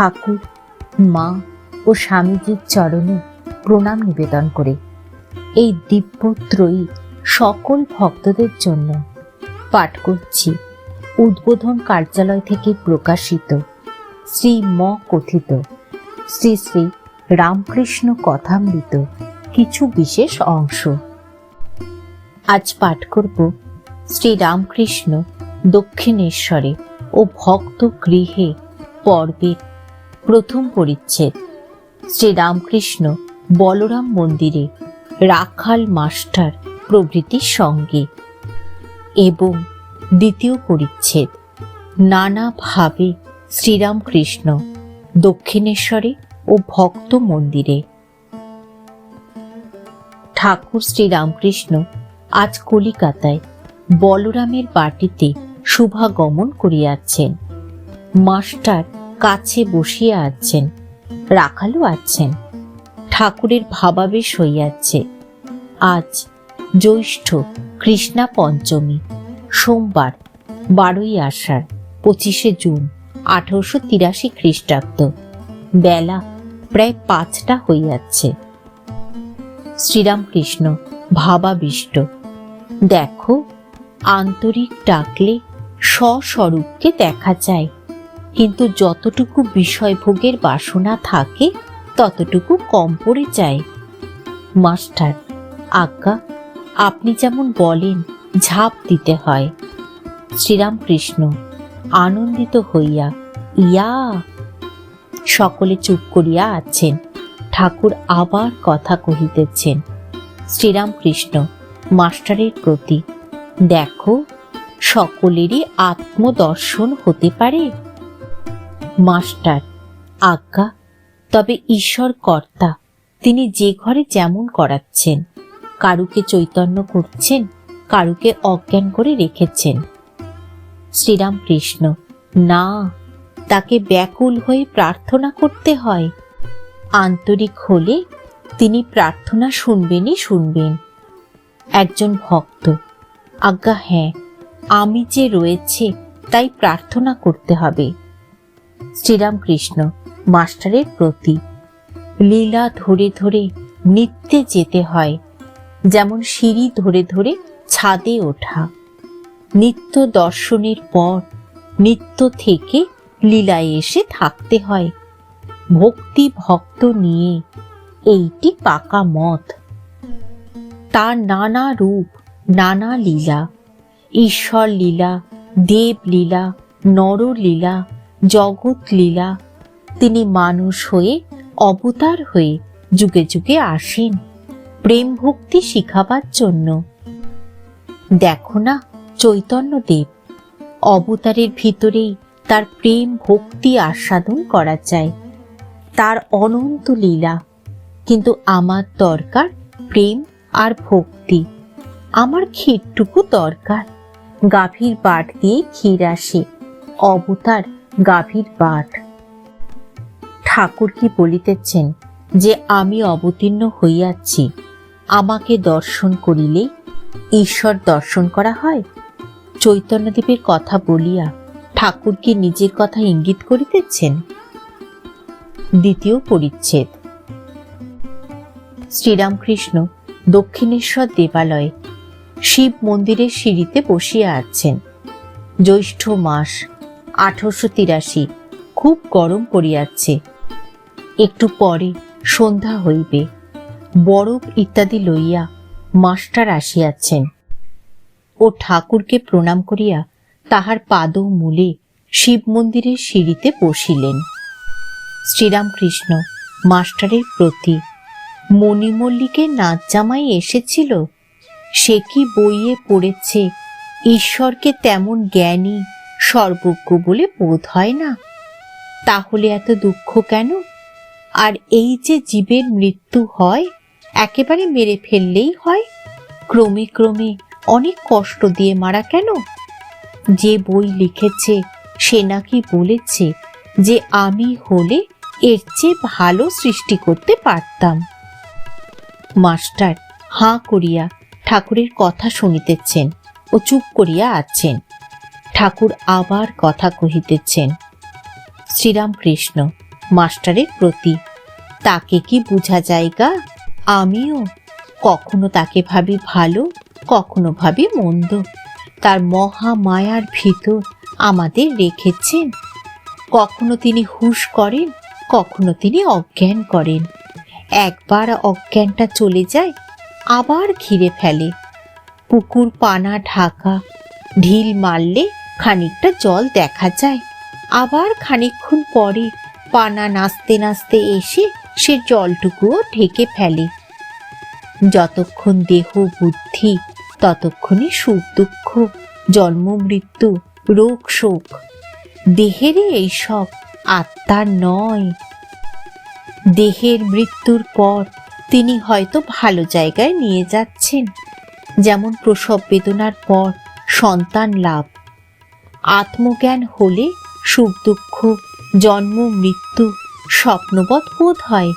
ঠাকুর, মা ও স্বামীজির চরণে প্রণাম নিবেদন করে। এই দিব্যত্রয়ী সকল ভক্তদের জন্য পাঠ করছি। উদ্বোধন কার্যালয় থেকে প্রকাশিত, শ্রী ম কথিত, শ্রী শ্রী রামকৃষ্ণ কথামৃত কিছু বিশেষ অংশ। আজ পাঠ করব শ্রী রামকৃষ্ণ দক্ষিণেশ্বরে ও ভক্ত গৃহে পর্বের প্রথম পরিচ্ছেদ। শ্রী রামকৃষ্ণ বলরাম মন্দিরে রাখাল মাস্টার প্রভৃতির সঙ্গে। এবং দ্বিতীয় পরিচ্ছেদ নানাভাবে শ্রীরামকৃষ্ণ দক্ষিণেশ্বরে ও ভক্ত মন্দিরে। ঠাকুর শ্রীরামকৃষ্ণ আজ কলিকাতায় বলরামের বাটিতে শুভাগমন করিয়াছেন। মাস্টার কাছে বসিয়া আছেন, রাখালও আছেন। ঠাকুরের ভাবাবেশ হইয়াছে। আজ জ্যৈষ্ঠ কৃষ্ণা পঞ্চমী, সোমবার, বারোই আষাঢ়, পঁচিশে জুন, আঠারোশো তিরাশি খ্রিস্টাব্দ। বেলা প্রায় পাঁচটা হইয়াছে। শ্রীরামকৃষ্ণ ভাবাবিষ্ট। দেখো, আন্তরিক ডাকলে স্বস্বরূপকে দেখা যায়। কিন্তু যতটুকু বিষয়ভোগের বাসনা থাকে, ততটুকু কম পড়ে যায়। মাস্টার, আজ্ঞা, আপনি যেমন বলেন, ঝাঁপ দিতে হয়। শ্রীরামকৃষ্ণ, আনন্দিত হইয়া, ইয়া! সকলে চুপ করিয়া আছেন। ঠাকুর আবার কথা কহিতেছেন। শ্রীরামকৃষ্ণ, মাস্টারের প্রতি, দেখো, সকলেরই আত্মদর্শন হতে পারে? মাস্টার, আজ্ঞা, তবে ঈশ্বর কর্তা, তিনি যে ঘরে যেমন করাচ্ছেন, কারুকে চৈতন্য করছেন, কারুকে অজ্ঞান করে রেখেছেন। শ্রীরামকৃষ্ণ, না, তাকে ব্যাকুল হয়ে প্রার্থনা করতে হয়। আন্তরিক হলে তিনি প্রার্থনা শুনবেনই শুনবেন। একজন ভক্ত, আজ্ঞা হ্যাঁ আমি যে রয়েছে, তাই প্রার্থনা করতে হবে। শ্রীরামকৃষ্ণ মাস্টারের প্রতি। লীলা ধরে ধরে নিত্যে যেতে হয়, যেমন সিঁড়ি ধরে ধরে ছাদে ওঠা। নিত্য দর্শনের পর নিত্য থেকে লীলায় এসে থাকতে হয়। ভক্তি ভক্ত নিয়ে এইটি পাকা মত তার নানা রূপ, নানা লীলা ঈশ্বর লীলা দেব লীলা নরলীলা জগৎ লীলা। তিনি মানুষ হয়ে, অবতার হয়ে যুগে যুগে আসেন। প্রেম ভক্তি শিখাবার জন্য। দেখো না চৈতন্য দেব। অবতারের ভিতরেই তার প্রেম ভক্তি আস্বাদন করা যায়। তার অনন্ত লীলা। কিন্তু আমার দরকার প্রেম আর ভক্তি। আমার ক্ষীরটুকু দরকার। গাভীর বাট দিয়ে ক্ষীর আসে। অবতার গাভীর বাট। ঠাকুর কি বলিতেছেন যে আমি অবতীর্ণ হইয়াছি, আমাকে দর্শন করিলে ঈশ্বর দর্শন করা হয়? চৈতন্যদেবের কথা বলিয়া ঠাকুর কি নিজের কথা ইঙ্গিত করিতেছেন? দ্বিতীয় পরিচ্ছেদ। শ্রীরামকৃষ্ণ দক্ষিণেশ্বর দেবালয়ে শিব মন্দিরের সিঁড়িতে বসিয়া আছেন। জ্যৈষ্ঠ মাস আঠারোশো তিরাশি। খুব গরম পড়িয়াছে। একটু পরে সন্ধ্যা হইবে। বরফ ইত্যাদি লইয়া মাস্টার আসিয়াছেন। ও ঠাকুরকে প্রণাম করিয়া তাহার পাদ মূলে শিব মন্দিরের সিঁড়িতে বসিলেন। শ্রীরামকৃষ্ণ মাস্টারের প্রতি মণিমল্লিকের নাচ জামাই এসেছিল? সে কি বইয়ে পড়েছে? ঈশ্বরকে তেমন জ্ঞানী সর্বজ্ঞ বলে বোধ হয় না। তাহলে এত দুঃখ কেন? আর এই যে জীবের মৃত্যু হয়, একেবারে মেরে ফেললেই হয়। ক্রমে ক্রমে অনেক কষ্ট দিয়ে মারা কেন? যে বই লিখেছে, সে নাকি বলেছে যে আমি হলে এর চেয়ে ভালো সৃষ্টি করতে পারতাম। মাস্টার হাঁ করিয়া ঠাকুরের কথা শুনিতেছেন ও চুপ করিয়া আছেন। ঠাকুর আবার কথা কহিতেছেন, শ্রীরামকৃষ্ণ, মাস্টারের প্রতি, তাকে কি বোঝা যায়গা আমিও কখনো তাকে ভাবি ভালো, কখনো ভাবি মন্দ। তার মহা মায়ার ভিতর আমাদের রেখেছেন। কখনো তিনি হুশ করেন, কখনো তিনি অজ্ঞান করেন। একবার অজ্ঞানটা চলে যায়, আবার ঘিরে ফেলে। পুকুর পানা ঢাকা, ঢিল মারলে খানিকটা জল দেখা যায়। আবার খানিকক্ষণ পরে পানা নাচতে নাচতে এসে সে জলটুকুও ঢেকে ফেলে। যতক্ষণ দেহ বুদ্ধি ততক্ষণই সুখ দুঃখ, জন্ম মৃত্যু, রোগ শোক। দেহেরই এইসব আত্মার নয়। দেহের মৃত্যুর পর তিনি হয়তো ভালো জায়গায় নিয়ে যাচ্ছেন। যেমন প্রসব বেদনার পর সন্তান লাভ আত্মজ্ঞান হলে সুখ দুঃখ, জন্ম, মৃত্যু স্বপ্নবৎ বোধ হয়।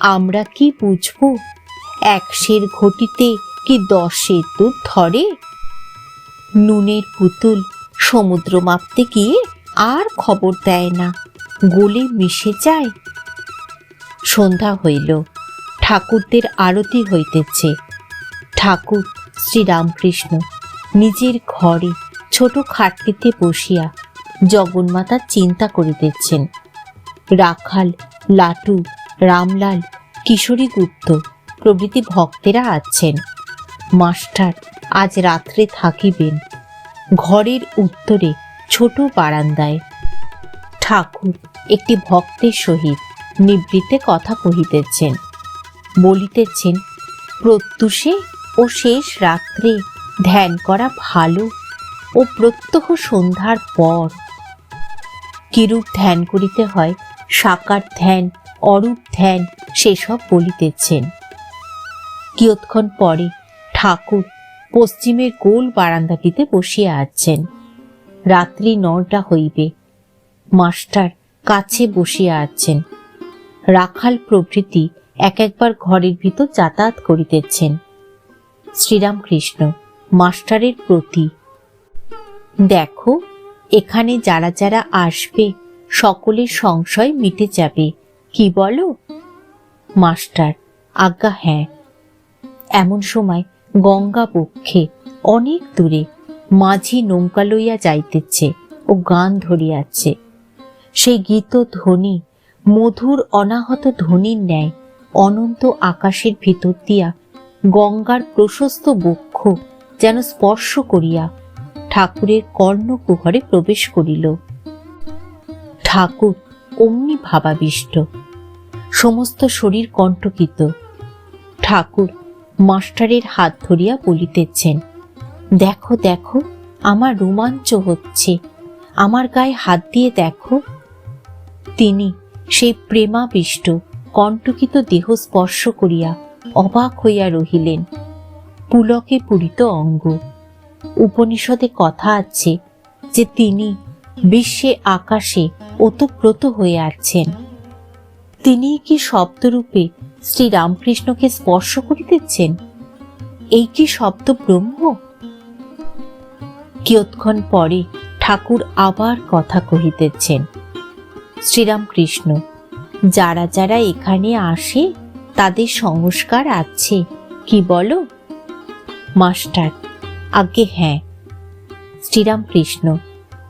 আমরা কি বুঝব একশের ঘটিতে কি দশের দুধ ধরে? নুনের পুতুল সমুদ্র মাপতে গিয়ে আর খবর দেয় না, গলে মিশে যায়। সন্ধ্যা হইল, ঠাকুরদের আরতি হইতেছে। ঠাকুর শ্রীরামকৃষ্ণ নিজের ঘরে ছোট খাটটিতে বসিয়া জগন্মাতার চিন্তা করিতেছেন। রাখাল, লাটু, রামলাল কিশোরী গুপ্ত প্রভৃতি ভক্তেরা আছেন। মাস্টার আজ রাত্রে থাকিবেন। ঘরের উত্তরে ছোট বারান্দায়। ঠাকুর একটি ভক্তের সহিত নিবৃত্তে কথা কহিতেছেন। বলিতেছেন, প্রত্যুষে ও শেষ রাত্রে ধ্যান করা ভালো। ও প্রত্যহ সন্ধ্যার পর কিরূপ ধ্যান করিতে হয়, সাকার ধ্যান, অরূপ ধ্যান, সেসব বলিতেছেন। কিয়ৎক্ষণ পরে ঠাকুর পশ্চিমের গোল বারান্দাটিতে বসিয়া আছেন। রাত্রি নটা হইবে, মাস্টার কাছে বসিয়া আছেন। রাখাল প্রভৃতি এক একবার ঘরের ভিতর যাতায়াত করিতেছেন। শ্রীরামকৃষ্ণ, মাস্টারের প্রতি দেখো, এখানে যারা যারা আসবে, সকলের সংশয় মিটে যাবে। কি বলো? মাস্টার, আজ্ঞা হ্যাঁ। এমন সময় গঙ্গা পক্ষে অনেক দূরে মাঝি নৌকা লইয়া যাইতেছে ও গান ধরিয়াছে। সেই গীত ধ্বনি, মধুর অনাহত ধ্বনির ন্যায় অনন্ত আকাশের ভিতর দিয়া গঙ্গার প্রশস্ত বক্ষ যেন স্পর্শ করিয়া ঠাকুরের কর্ণকুহরে প্রবেশ করিল। ঠাকুর অমনি ভাবাবিষ্ট। সমস্ত শরীর কণ্টকিত। ঠাকুর মাস্টারের হাত ধরিয়া বলিতেছেন, দেখো দেখো, আমার রোমাঞ্চ হচ্ছে। আমার গায়ে হাত দিয়ে দেখো। তিনি সেই প্রেমাবিষ্ট, কণ্টকিত দেহ স্পর্শ করিয়া অবাক হইয়া রহিলেন। পুলকে পূরিত অঙ্গ। উপনিষদে কথা আছে যে তিনি বিশ্বে আকাশে ওতপ্রোত হয়ে আছেন। তিনি কি শব্দরূপে শ্রী রামকৃষ্ণকে স্পর্শ করিতেছেন? এই কি শব্দ ব্রহ্ম? কিয়ৎক্ষণ পরে ঠাকুর আবার কথা কহিতেছেন, শ্রীরামকৃষ্ণ, যারা যারা এখানে আসে, তাদের সংস্কার আছে, কি বলো? মাস্টার আগে হ্যাঁ। শ্রীরামকৃষ্ণ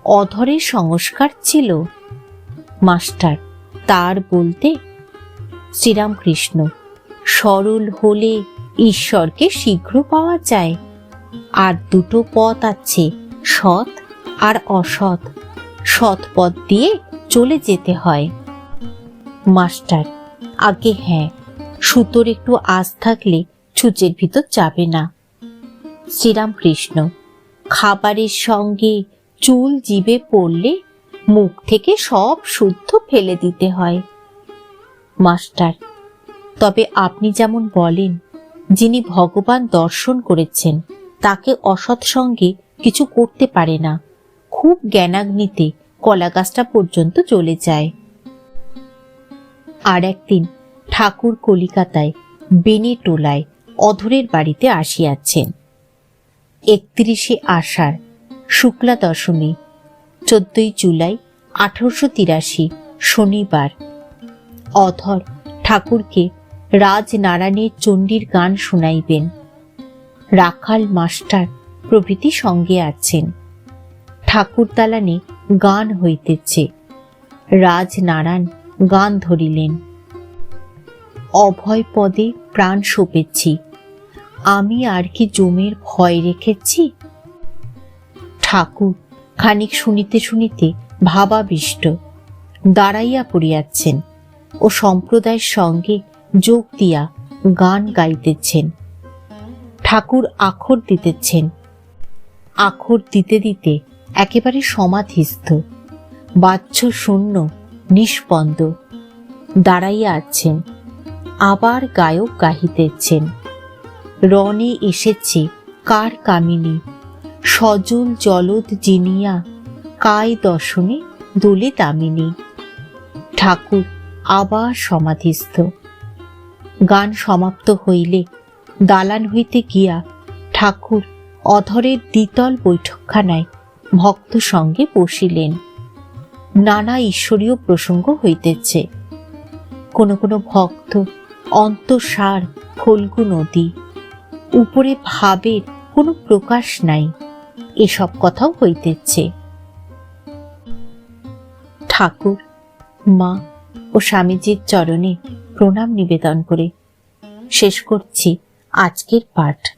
অধরের সংস্কার ছিল। মাস্টার, তার বলতে শ্রীরামকৃষ্ণ, সরল হলে ঈশ্বরকে শীঘ্র পাওয়া যায়। আর দুটো পথ আছে, সৎ আর অসৎ। সৎ পথ দিয়ে চলে যেতে হয়। মাস্টার, আগে হ্যাঁ। সুতোর একটু আজ থাকলে ছুঁচের ভিতর যাবে না। শ্রীরামকৃষ্ণ। খাবারের সঙ্গে চুল জিবে পড়লে মুখ থেকে সব শুদ্ধ ফেলে দিতে হয়। মাস্টার, তবে আপনি যেমন বলেন, যিনি ভগবান দর্শন করেছেন, তাকে অসৎ সঙ্গে কিছু করতে পারে না। খুব জ্ঞানাগ্নিতে কলা গাছটা পর্যন্ত চলে যায়। আর একদিন ঠাকুর কলিকাতায় বেনে টোলায় অধরের বাড়িতে আসিয়াছেন। একত্রিশে আষাঢ়, শুক্লা দশমী, চোদ্দই জুলাই আঠারোশো তিরাশি শনিবার। অধর ঠাকুরকে রাজনারায়ণের চণ্ডীর গান শুনাইবেন। রাখাল মাস্টার প্রভৃতি সঙ্গে আছেন। ঠাকুর দালানে গান হইতেছে। রাজনারায়ণ গান ধরিলেন। অভয় পদে প্রাণ সপেছি। আমি আর কি জমের ভয় রেখেছি? ঠাকুর, খানিক শুনিতে শুনিতে ভাবাবিষ্ট। দাঁড়াইয়া পড়িয়াছেন। ও সম্প্রদায়ের সঙ্গে যোগ দিয়া গান গাইতেছেন। ঠাকুর আখর দিতেছেন। আখর দিতে দিতে একেবারে সমাধিস্থ। বাহ্য শূন্য, নিষ্পন্দ। দাঁড়াইয়া আছেন। আবার গায়ক গাহিতেছেন। রণে এসেছে, কার কামিনী? সজল জলদ জিনিয়া, কায় দর্শনে দোলে দামিনী ঠাকুর আবার সমাধিস্থ। গান সমাপ্ত হইলে দালান হইতে গিয়া ঠাকুর অধরের দ্বিতল বৈঠকখানায় ভক্ত সঙ্গে বসিলেন। নানা ঈশ্বরীয় প্রসঙ্গ হইতেছে। কোনো কোনো ভক্ত অন্তঃসার ফল্গু নদী উপরে ভাবের কোনো প্রকাশ নাই। এসব কথাও হইতেছে। ঠাকুর, মা ও স্বামীজির চরণে প্রণাম নিবেদন করে। শেষ করছি আজকের পাঠ।